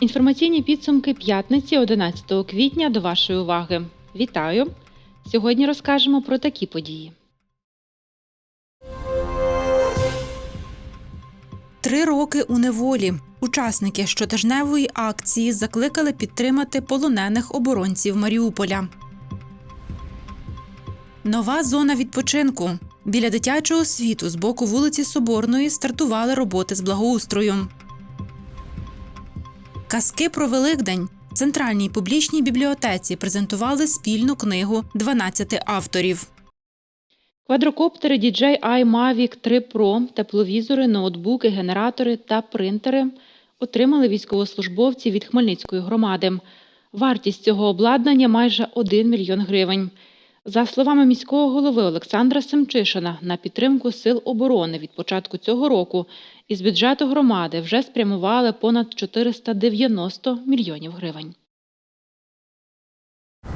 Інформаційні підсумки п'ятниці 11 квітня до вашої уваги. Вітаю! Сьогодні розкажемо про такі події. Три роки у неволі. Учасники щотижневої акції закликали підтримати полонених оборонців Маріуполя. Нова зона відпочинку. Біля дитячого світу з боку вулиці Соборної стартували роботи з благоустрою. Казки про Великдень. В Центральній публічній бібліотеці презентували спільну книгу 12 авторів. Квадрокоптери DJI iMavic 3 Pro, тепловізори, ноутбуки, генератори та принтери отримали військовослужбовці від Хмельницької громади. Вартість цього обладнання майже 1 мільйон гривень. За словами міського голови Олександра Семчишина, на підтримку сил оборони від початку цього року із бюджету громади вже спрямували понад 490 мільйонів гривень.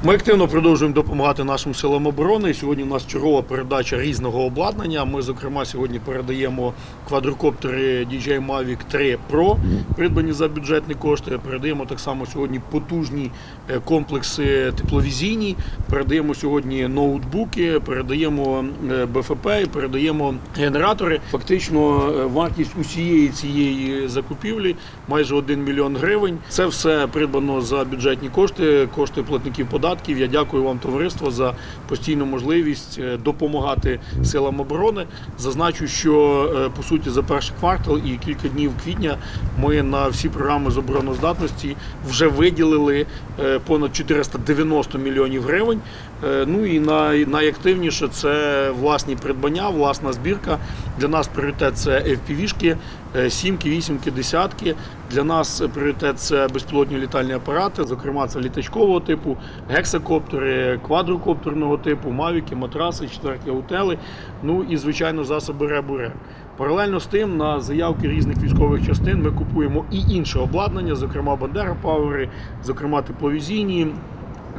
Ми активно продовжуємо допомагати нашим силам оборони. Сьогодні у нас чергова передача різного обладнання. Ми, зокрема, сьогодні передаємо квадрокоптери DJI Mavic 3 Pro, придбані за бюджетні кошти. Передаємо так само сьогодні потужні е, комплекси тепловізійні. Передаємо сьогодні ноутбуки, передаємо е, БФП, передаємо генератори. Фактично, е, вартість усієї цієї закупівлі майже 1 мільйон гривень. Це все придбано за бюджетні кошти, кошти платників податків. Я дякую вам, товариство, за постійну можливість е, допомагати силам оборони. Зазначу, що е, по суті за перший квартал і кілька днів квітня ми на всі програми з обороноздатності вже виділили е, понад 490 мільйонів гривень. Е, Ну і най, найактивніше це власні придбання, власна збірка. Для нас пріоритет це FPV-шки, е, сімки, вісімки, десятки. Для нас пріоритет це безпілотні літальні апарати, зокрема це літачкового типу, гексакоптери, квадрокоптерного типу, мавіки, матраси, четверті аутели. Ну і звичайно засоби РЕБУРЕ. Паралельно з тим, на заявки різних військових частин ми купуємо і інше обладнання, зокрема Бандера Пауери, зокрема тепловізійні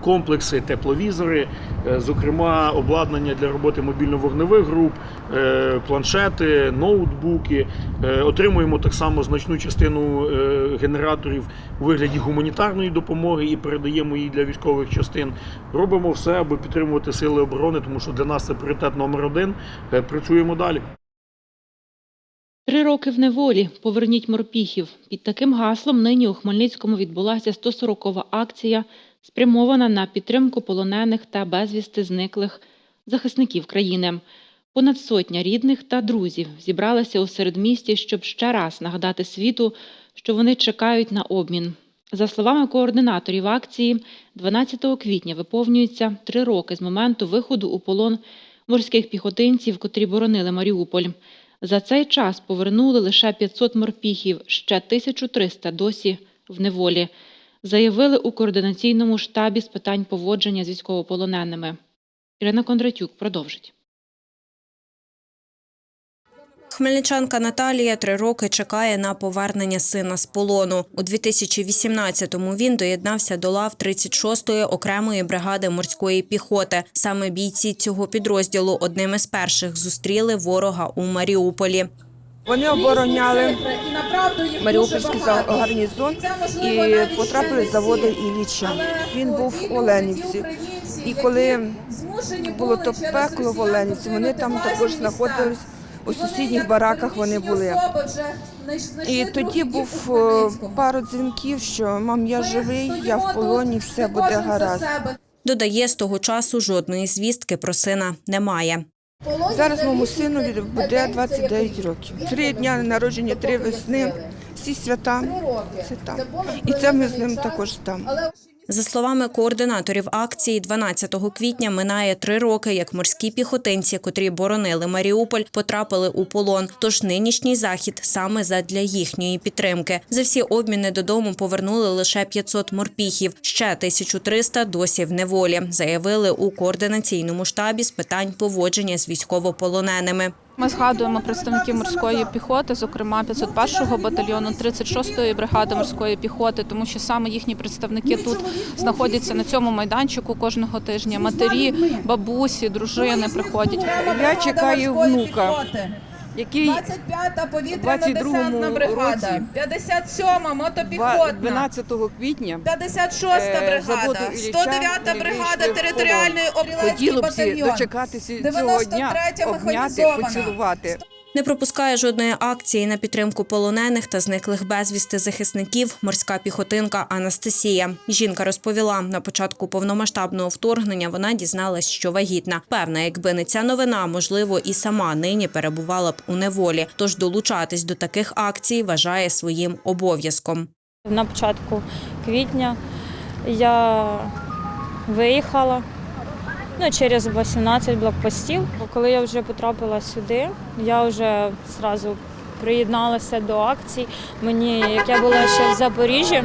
комплекси, тепловізори, е, зокрема обладнання для роботи мобільно-вогневих груп, е, планшети, ноутбуки. Е, Отримуємо так само значну частину генераторів у вигляді гуманітарної допомоги і передаємо її для військових частин. Робимо все, аби підтримувати сили оборони, тому що для нас це пріоритет номер один. Працюємо далі. Три роки в неволі. Поверніть морпіхів. Під таким гаслом нині у Хмельницькому відбулася 140-ова акція, спрямована на підтримку полонених та безвісти зниклих захисників країни. Понад сотня рідних та друзів зібралися у середмісті, щоб ще раз нагадати світу, що вони чекають на обмін. За словами координаторів акції, 12 квітня виповнюється три роки з моменту виходу у полон морських піхотинців, котрі боронили Маріуполь. За цей час повернули лише 500 морпіхів, ще 1300 досі в неволі, заявили у координаційному штабі з питань поводження з військовополоненими. Ірина Кондратюк продовжить. Хмельничанка Наталія три роки чекає на повернення сина з полону. У 2018-му він доєднався до лав 36-ї окремої бригади морської піхоти. Саме бійці цього підрозділу одним із перших зустріли ворога у Маріуполі. Вони обороняли Маріупольський за- гарнізон і потрапили за воду Ілліча. Він був в Оленівці. І коли було то пекло в Оленівці, вони там також знаходились у сусідніх бараках. Вони були. І тоді був е, пару дзвінків, що мам, я живий, я в полоні, все буде гаразд. Додає, з того часу жодної звістки про сина немає. Зараз моєму сину буде 29 років. Три дня народження, три весни, всі свята. Це там. І це ми з ним також там. За словами координаторів акції, 12 квітня минає три роки, як морські піхотинці, котрі боронили Маріуполь, потрапили у полон. Тож нинішній захід саме задля їхньої підтримки. За всі обміни додому повернули лише 500 морпіхів. Ще 1300 досі в неволі, заявили у координаційному штабі з питань поводження з військовополоненими. Ми згадуємо представників морської піхоти, зокрема 501-го батальйону, 36-ї бригади морської піхоти, тому що саме їхні представники тут знаходяться на цьому майданчику кожного тижня. Матері, бабусі, дружини приходять. Я чекаю внука, який 25-та повітряно-десантна бригада, році. 57-ма мотопіхотна, 12 квітня 56-та е, заводу бригада, Ілліча 109-та бригада вийшли територіальної обстрілецький хотіло б всі батальйон. дочекатися цього дня, 93-я обняти, механізована. поцілувати. Не пропускає жодної акції на підтримку полонених та зниклих безвісти захисників морська піхотинка Анастасія. Жінка розповіла, на початку повномасштабного вторгнення вона дізналась, що вагітна. Певна, якби не ця новина, можливо, і сама нині перебувала б у неволі. Тож долучатись до таких акцій вважає своїм обов'язком. На початку квітня я виїхала ну, через 18 блокпостів. Коли я вже потрапила сюди, я вже одразу приєдналася до акцій. Мені, як я була ще в Запоріжжі,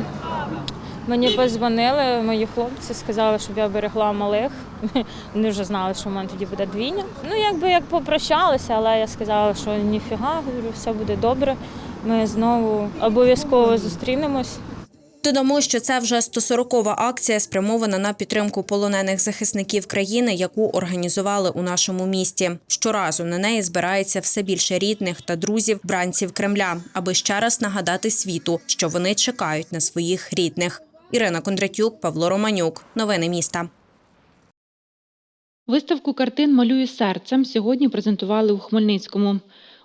мені подзвонили мої хлопці, сказали, щоб я берегла малих. Вони вже знали, що в мене тоді буде двійня. Ну, якби як попрощалися, але я сказала, що ніфіга, все буде добре. Ми знову обов'язково зустрінемось. Додамо, що це вже 140-ва акція, спрямована на підтримку полонених захисників країни, яку організували у нашому місті. Щоразу на неї збирається все більше рідних та друзів бранців Кремля, аби ще раз нагадати світу, що вони чекають на своїх рідних. Ірина Кондратюк, Павло Романюк. Новини міста. Виставку картин Малюю серцем сьогодні презентували у Хмельницькому.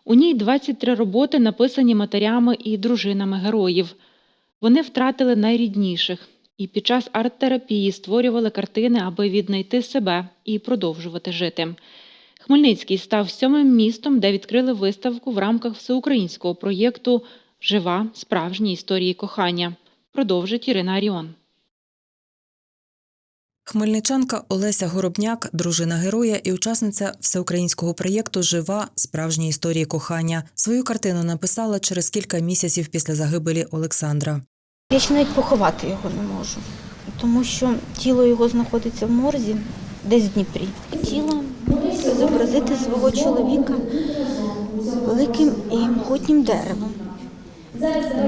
У ній 23 роботи написані матерями і дружинами героїв. Вони втратили найрідніших і під час арт-терапії створювали картини, аби віднайти себе і продовжувати жити. Хмельницький став сьомим містом, де відкрили виставку в рамках всеукраїнського проєкту Жива справжні історії кохання. Продовжить Ірина Аріон. Хмельничанка Олеся Горобняк, дружина героя і учасниця всеукраїнського проєкту Жива справжні історії кохання. Свою картину написала через кілька місяців після загибелі Олександра. Я ще навіть поховати його не можу, тому що тіло його знаходиться в морзі, десь в Дніпрі. Хотіла зобразити свого чоловіка великим і могутнім деревом.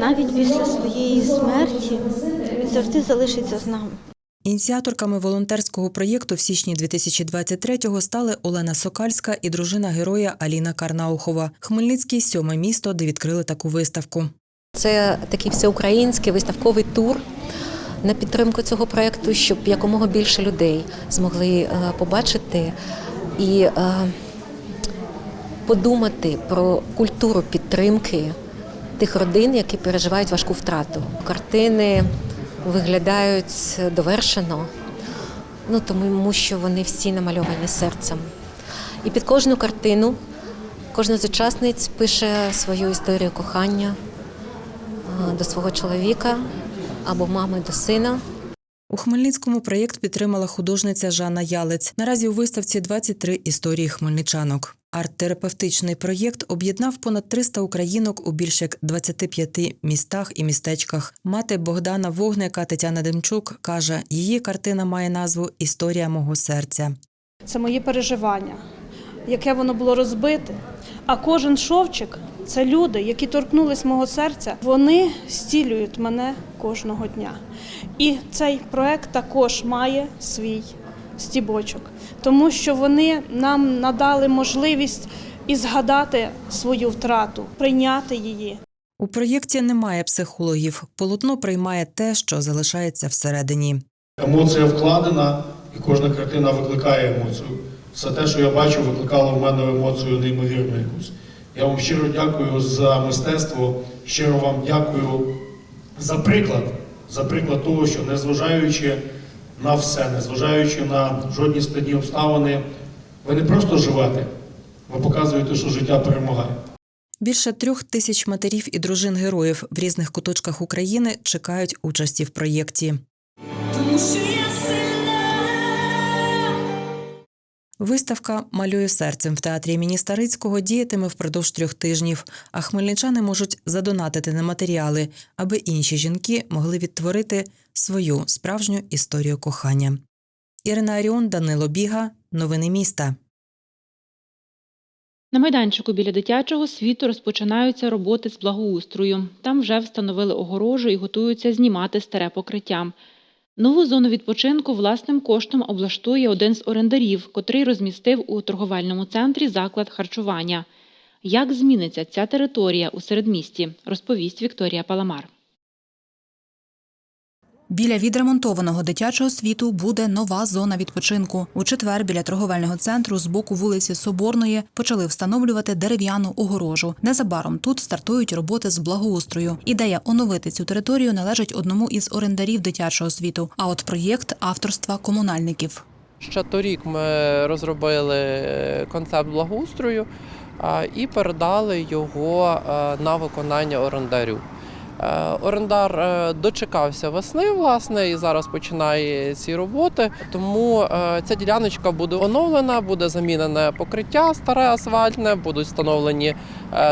Навіть після своєї смерті завжди залишиться з нами. Ініціаторками волонтерського проєкту в січні 2023-го стали Олена Сокальська і дружина героя Аліна Карнаухова. Хмельницький сьоме місто, де відкрили таку виставку. Це такий всеукраїнський виставковий тур на підтримку цього проєкту, щоб якомога більше людей змогли е, побачити і е, подумати про культуру підтримки тих родин, які переживають важку втрату. Картини виглядають довершено, ну тому що вони всі намальовані серцем. І під кожну картину кожна з учасниць пише свою історію кохання до свого чоловіка або мами до сина. У Хмельницькому проєкт підтримала художниця Жанна Ялець. Наразі у виставці 23 історії хмельничанок. Арт-терапевтичний проєкт об'єднав понад 300 українок у більш як 25 містах і містечках. Мати Богдана Вогника Тетяна Демчук каже, її картина має назву Історія мого серця. Це мої переживання, яке воно було розбите. А кожен шовчик це люди, які торкнулись мого серця. Вони зцілюють мене кожного дня. І цей проект також має свій стібочок, тому що вони нам надали можливість і згадати свою втрату, прийняти її. У проєкті немає психологів. Полотно приймає те, що залишається всередині. Емоція вкладена, і кожна картина викликає емоцію. Все те, що я бачу, викликало в мене емоцію неймовірну якусь. Я вам щиро дякую за мистецтво, щиро вам дякую за приклад, за приклад того, що незважаючи на все, незважаючи на жодні складні обставини, ви не просто живете, ви показуєте, що життя перемагає. Більше трьох тисяч матерів і дружин героїв в різних куточках України чекають участі в проєкті. Виставка Малюю серцем в театрі імені Старицького діятиме впродовж трьох тижнів, а хмельничани можуть задонатити на матеріали, аби інші жінки могли відтворити свою справжню історію кохання. Ірина Аріон, Данило Біга. Новини міста. На майданчику біля дитячого світу розпочинаються роботи з благоустрою. Там вже встановили огорожу і готуються знімати старе покриття. Нову зону відпочинку власним коштом облаштує один з орендарів, котрий розмістив у торговельному центрі заклад харчування. Як зміниться ця територія у середмісті, розповість Вікторія Паламар. Біля відремонтованого дитячого світу буде нова зона відпочинку. У четвер біля торговельного центру з боку вулиці Соборної почали встановлювати дерев'яну огорожу. Незабаром тут стартують роботи з благоустрою. Ідея оновити цю територію належить одному із орендарів дитячого світу. А от проєкт авторства комунальників. Ще торік ми розробили концепт благоустрою і передали його е, на виконання орендарю. Е, Орендар е, дочекався весни, власне, і зараз починає ці роботи. Тому е, ця діляночка буде оновлена, буде замінене покриття старе асфальтне, будуть встановлені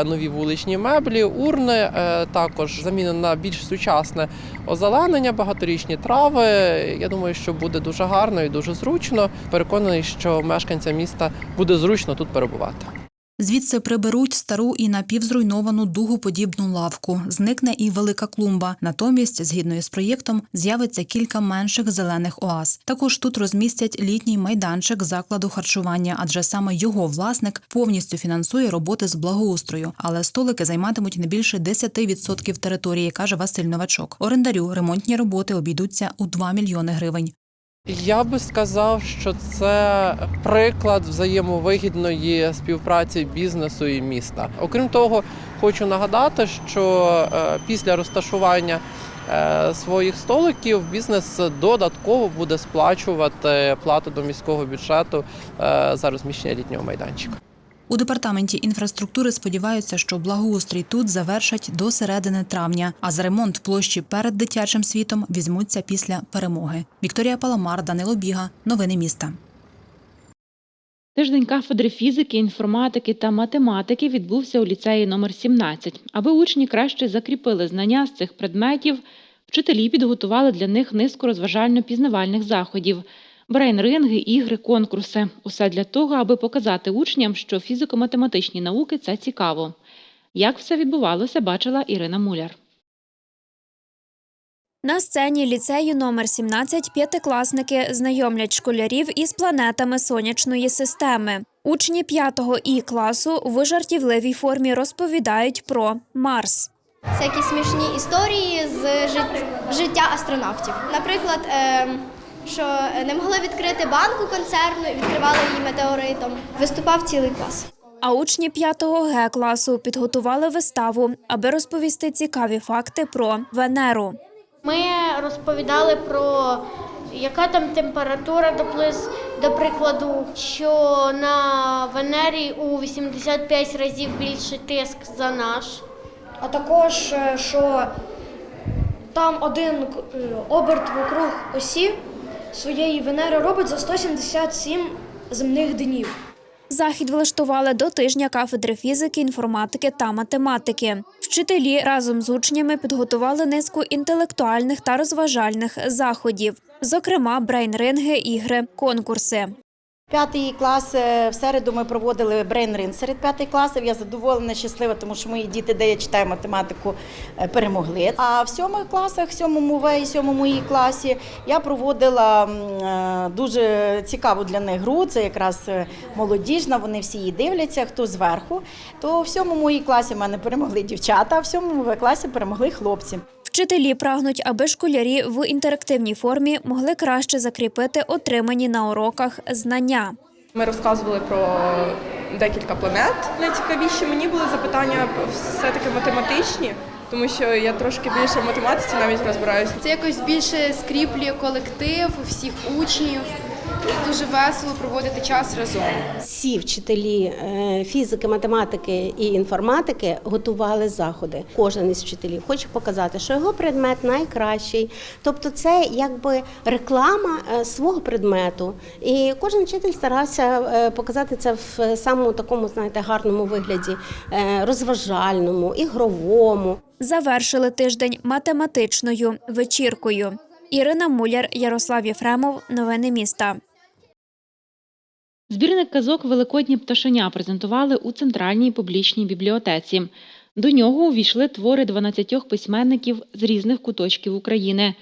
нові вуличні меблі, урни. Також замінено більш сучасне озеленення, багаторічні трави. Я думаю, що буде дуже гарно і дуже зручно. Переконаний, що мешканцям міста буде зручно тут перебувати. Звідси приберуть стару і напівзруйновану дугоподібну лавку. Зникне і велика клумба. Натомість, згідно із проєктом, з'явиться кілька менших зелених оаз. Також тут розмістять літній майданчик закладу харчування, адже саме його власник повністю фінансує роботи з благоустрою. Але столики займатимуть не більше 10% території, каже Василь Новачок. Орендарю ремонтні роботи обійдуться у 2 мільйони гривень. Я би сказав, що це приклад взаємовигідної співпраці бізнесу і міста. Окрім того, хочу нагадати, що е, після розташування е, своїх столиків бізнес додатково буде сплачувати плату до міського бюджету е, за розміщення літнього майданчика. У департаменті інфраструктури сподіваються, що благоустрій тут завершать до середини травня, а за ремонт площі перед дитячим світом візьмуться після перемоги. Вікторія Паламар, Данило Біга. Новини міста. Тиждень кафедри фізики, інформатики та математики відбувся у ліцеї номер 17. Аби учні краще закріпили знання з цих предметів, вчителі підготували для них низку розважально-пізнавальних заходів. Брейн-ринги, ігри, конкурси. Усе для того, аби показати учням, що фізико-математичні науки це цікаво. Як все відбувалося, бачила Ірина Муляр. На сцені ліцею номер 17 п'ятикласники знайомлять школярів із планетами сонячної системи. Учні 5 І класу в жартівливій формі розповідають про Марс. всякі смішні історії з життя астронавтів. Наприклад, е, що не могли відкрити банку концерну і відкривали її метеоритом. Виступав цілий клас. А учні 5 Г класу підготували виставу, аби розповісти цікаві факти про Венеру. Ми розповідали про яка там температура доплис, до прикладу, що на Венері у 85 разів більший тиск за наш. а також е, що там один е, оберт вокруг осі своєї Венери робить за 177 земних днів. Захід влаштували до тижня кафедри фізики, інформатики та математики. Вчителі разом з учнями підготували низку інтелектуальних та розважальних заходів, зокрема брейн-ринги, ігри, конкурси. П'ятий клас е, в середу ми проводили брейн-рин серед п'ятих класів. Я задоволена, щаслива, тому що мої діти, де я читаю математику, е, перемогли. А в сьомих класах, сьомому В і сьомому І класі, я проводила е, дуже цікаву для них гру. Це якраз молодіжна. Вони всі її дивляться, хто зверху. То в сьомому І класі в мене перемогли дівчата, а в сьомому В класі перемогли хлопці. Вчителі прагнуть, аби школярі в інтерактивній формі могли краще закріпити отримані на уроках знання. Ми розказували про декілька планет. Найцікавіші мені були запитання все-таки математичні, тому що я трошки більше в математиці навіть розбираюся. Це якось більше скріплює колектив, всіх учнів. Дуже весело проводити час разом. Всі вчителі е, фізики, математики і інформатики готували заходи. Кожен із вчителів хоче показати, що його предмет найкращий. Тобто, це якби реклама е, свого предмету. І кожен вчитель старався е, показати це в самому такому, знаєте, гарному вигляді, розважальному, ігровому. Завершили тиждень математичною вечіркою. Ірина Муляр, Ярослав Єфремов. Новини міста. Збірник казок Великодні пташеня презентували у центральній публічній бібліотеці. До нього увійшли твори 12 письменників з різних куточків України.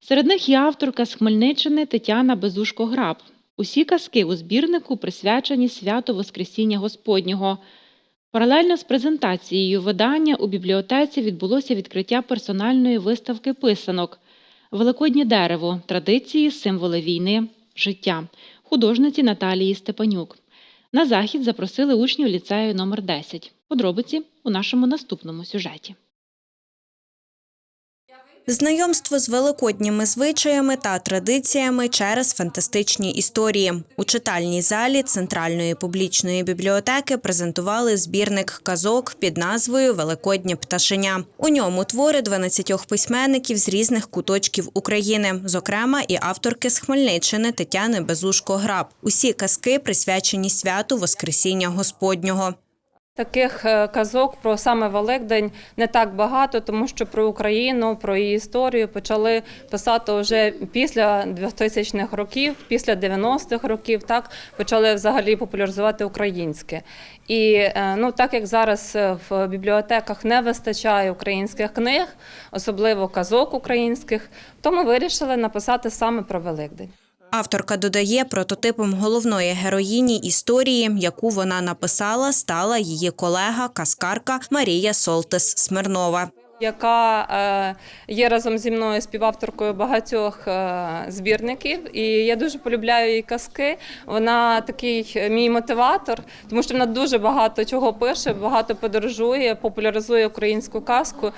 Серед них є авторка з Хмельниччини Тетяна Безушко-Граб. Усі казки у збірнику присвячені святу Воскресіння Господнього. Паралельно з презентацією видання у бібліотеці відбулося відкриття персональної виставки писанок Великоднє дерево традиції, символи війни, життя художниці Наталії Степанюк. На захід запросили учнів ліцею номер 10. Подробиці у нашому наступному сюжеті. Знайомство з великодніми звичаями та традиціями через фантастичні історії. У читальній залі Центральної публічної бібліотеки презентували збірник казок під назвою Великоднє пташеня. У ньому твори 12 письменників з різних куточків України, зокрема і авторки з Хмельниччини Тетяни Безушко-Граб. Усі казки присвячені святу Воскресіння Господнього. Таких е, казок про саме Великдень не так багато, тому що про Україну, про її історію почали писати вже після 2000-х років, після 90-х років. Так почали взагалі популяризувати українське. І е, ну так як зараз е, в бібліотеках не вистачає українських книг, особливо казок українських, то ми вирішили написати саме про Великдень. Авторка додає, прототипом головної героїні історії, яку вона написала, стала її колега, каскарка Марія Солтес Смирнова. яка е, є разом зі мною співавторкою багатьох е, збірників, і я дуже полюбляю її казки. Вона такий е, мій мотиватор, тому що вона дуже багато чого пише, багато подорожує, популяризує українську казку.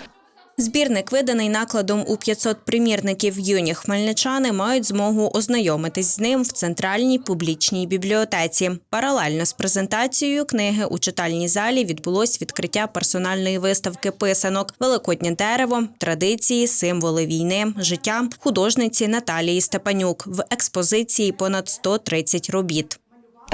Збірник, виданий накладом у 500 примірників, юні хмельничани мають змогу ознайомитись з ним в центральній публічній бібліотеці. Паралельно з презентацією книги у читальній залі відбулось відкриття персональної виставки писанок Великоднє дерево, традиції, символи війни, життя художниці Наталії Степанюк в експозиції понад 130 робіт.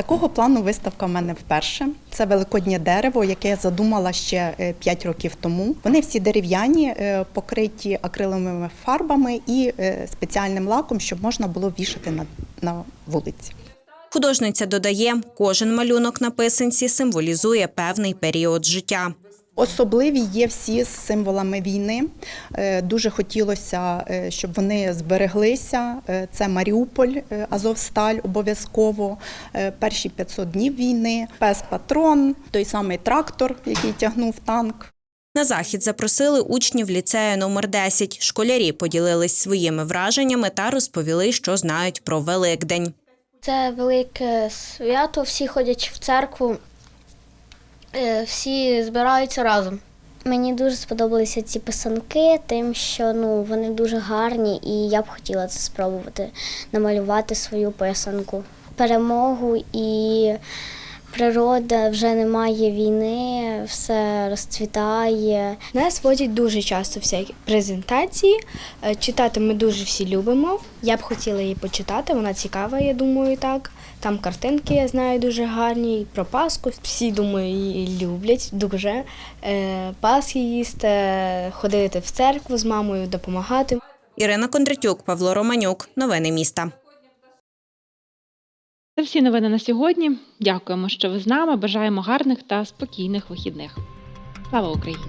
Такого плану виставка в мене вперше. Це великоднє дерево, яке я задумала ще 5 років тому. Вони всі дерев'яні, е, покриті акриловими фарбами і е, спеціальним лаком, щоб можна було вішати на, на вулиці. Художниця додає, кожен малюнок на писанці символізує певний період життя. Особливі є всі з символами війни. Е, Дуже хотілося, е, щоб вони збереглися. Е, Це Маріуполь, Азовсталь обов'язково, перші 500 днів війни, пес-патрон, той самий трактор, який тягнув танк. На захід запросили учнів ліцею номер 10. Школярі поділились своїми враженнями та розповіли, що знають про Великдень. Це велике свято, всі ходять в церкву, всі збираються разом. Мені дуже сподобалися ці писанки, тим, що ну, вони дуже гарні, і я б хотіла це спробувати намалювати свою писанку. Перемогу і природа вже немає війни, все розцвітає. Нас водять дуже часто всякі презентації. Е, Читати ми дуже всі любимо. Я б хотіла її почитати, вона цікава, я думаю, так. Там картинки, я знаю, дуже гарні. І Про Пасху всі, думаю, її люблять дуже. Е, Пасхи їсти, ходити в церкву з мамою, допомагати. Ірина Кондратюк, Павло Романюк. Новини міста. Це всі новини на сьогодні. Дякуємо, що ви з нами. Бажаємо гарних та спокійних вихідних. Слава Україні!